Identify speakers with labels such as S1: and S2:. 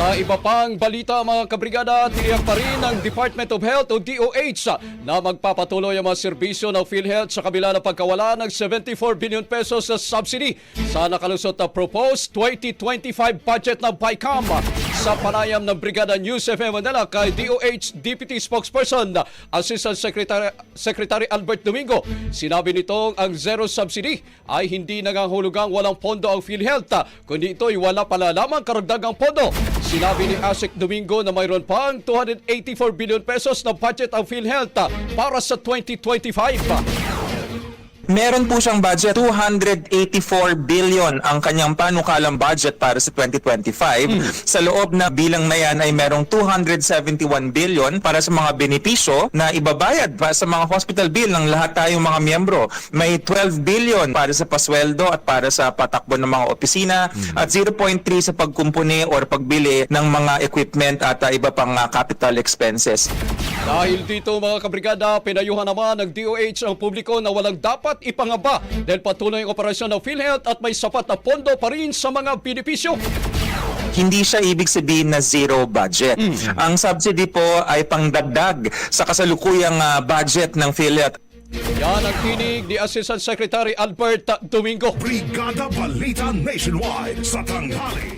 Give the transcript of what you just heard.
S1: Sa iba pang balita mga kabrigada, tiniyak pa rin ng Department of Health o DOH na magpapatuloy ang mga serbisyo ng PhilHealth sa kabila ng pagkawala ng 74 billion pesos sa subsidy sa nakalusot na proposed 2025 budget ng PICAM. Sa panayam ng Brigada News FM Manila kay DOH Deputy Spokesperson Assistant Secretary, Secretary Albert Domingo, sinabi nitong ang zero subsidy ay hindi nangangahulugang walang pondo ang PhilHealth, kundi ito'y wala pala lamang karagdagang pondo. Sinabi ni Asik Domingo na mayroon pang 284 billion pesos na budget ang PhilHealth para sa 2025.
S2: Meron po siyang budget, 284 billion ang kanyang panukalang budget para sa 2025. Sa loob na bilang na yan ay merong 271 billion para sa mga benepisyo na ibabayad pa sa mga hospital bill ng lahat tayong mga miyembro. May 12 billion para sa pasweldo at para sa patakbo ng mga opisina at 0.3 sa pagkumpuni or pagbili ng mga equipment at uh, iba pang uh, capital expenses.
S1: Dahil dito mga kabrigada, pinayuhan naman ng DOH ang publiko na walang dapat ipangaba dahil patuloy ang operasyon ng PhilHealth at may sapat na pondo pa rin sa mga benepisyo.
S2: hindi siya ibig sabihin na zero budget. Ang subsidy po ay pangdagdag sa kasalukuyang ah, budget ng PhilHealth.
S1: Yan ang tinig ni Assistant Secretary Albert Domingo.
S3: Brigada Balita Nationwide sa tanghali.